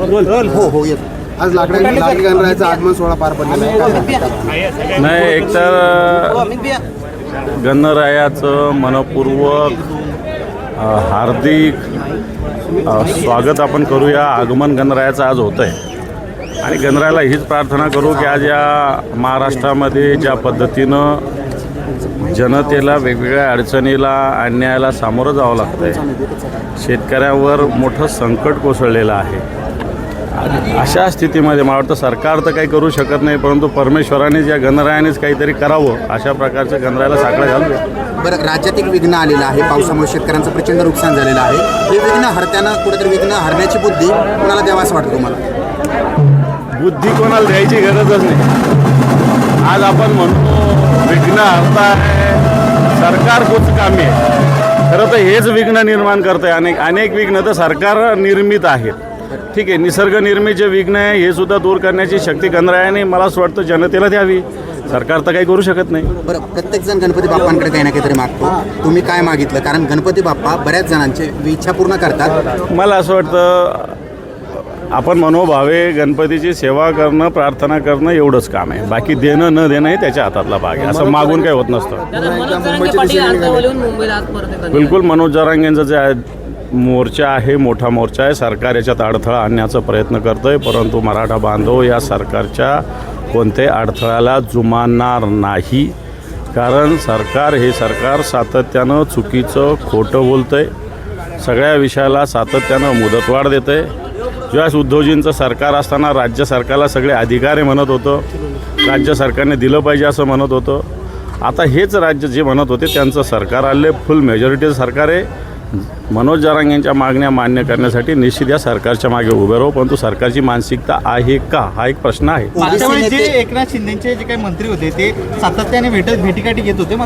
हो हो येतो. आज लाकडी लाकडी गणरायाचं आगमन सोहळा पार पडलेला आहे. काय सांगता? नाही एकतर गणरायाचं मनपूर्वक हार्दिक स्वागत आपण करूया. आगमन गणरायाचं आज होतं आहे आणि गणरायाला हीच प्रार्थना करू की आज या महाराष्ट्रामध्ये ज्या पद्धतीनं जनतेला वेगवेगळ्या अडचणीला अन्यायाला सामोरं जावं लागतं आहे शेतकऱ्यांवर मोठं संकट कोसळलेलं आहे. अशा स्थितीमध्ये मला वाटतं सरकार तर काही करू शकत नाही परंतु परमेश्वराने ज्या गणरायानेच काहीतरी करावं अशा प्रकारचं गणरायाला साकडं घालूया. बरं राज्यात एक विघ्न आलेलं आहे. पावसामुळे शेतकऱ्यांचं प्रचंड नुकसान झालेलं आहे. हे विघ्न हरताना कुठेतरी विघ्न हरण्याची बुद्धी कुणाला द्यावं असं वाटतं तुम्हाला? बुद्धी कोणाला द्यायची गरजच नाही. आज आपण म्हणतो विघ्न हरताय सरकार कुच कामी आहे? खरं तर हेच विघ्न निर्माण करत आहे अनेक अनेक विघ्न तर सरकार निर्मित आहेत. ठीक आहे निसर्ग निर्मित जे विघ्न आहे हे सुद्धा दूर करण्याची शक्ती गणरायाने मला असं वाटतं जनतेला द्यावी. सरकार तर काही करू शकत नाही. बरं प्रत्येक जण गणपती बाप्पांकडे काही ना काहीतरी मागतो. तुम्ही काय मागितलं? कारण गणपती बाप्पा बऱ्याच जणांचे इच्छा पूर्ण करतात. मला असं वाटतं आपण मनोभावे गणपतीची सेवा करणं प्रार्थना करणं एवढंच काम आहे. बाकी देणं न देणं हे त्याच्या हातातला भाग आहे. असं मागून काही होत नसतं. बिलकुल मनोज जरांगेंचा जे आहे मोर्चा आहे मोठा मोर्चा आहे. सरकार याच्यात अडथळा आणण्याचा प्रयत्न करतं आहे परंतु मराठा बांधव या सरकारच्या कोणत्याही अडथळ्याला जुमानणार नाही. कारण सरकार हे सरकार सातत्यानं चुकीचं खोटं बोलतं आहे सगळ्या विषयाला सातत्यानं मुदतवाढ देतं आहे ज्यावेळेस उद्धवजींचं सरकार असताना राज्य सरकारला सगळे अधिकारी म्हणत होतं. राज्य सरकारने दिलं पाहिजे असं म्हणत होतं. आता हेच राज्य जे म्हणत होते त्यांचं सरकार आले फुल मेजॉरिटीचं सरकार आहे. मनोज जरांग यांच्या मागण्या मान्य करण्यासाठी निश्चित या सरकारच्या मागे उभे राहू परंतु सरकारची मानसिकता आहे का? हा एक प्रश्न आहे. एकनाथ शिंदेचे जे काही मंत्री होते ते सातत्याने भेट भेटीगाठी घेत होते.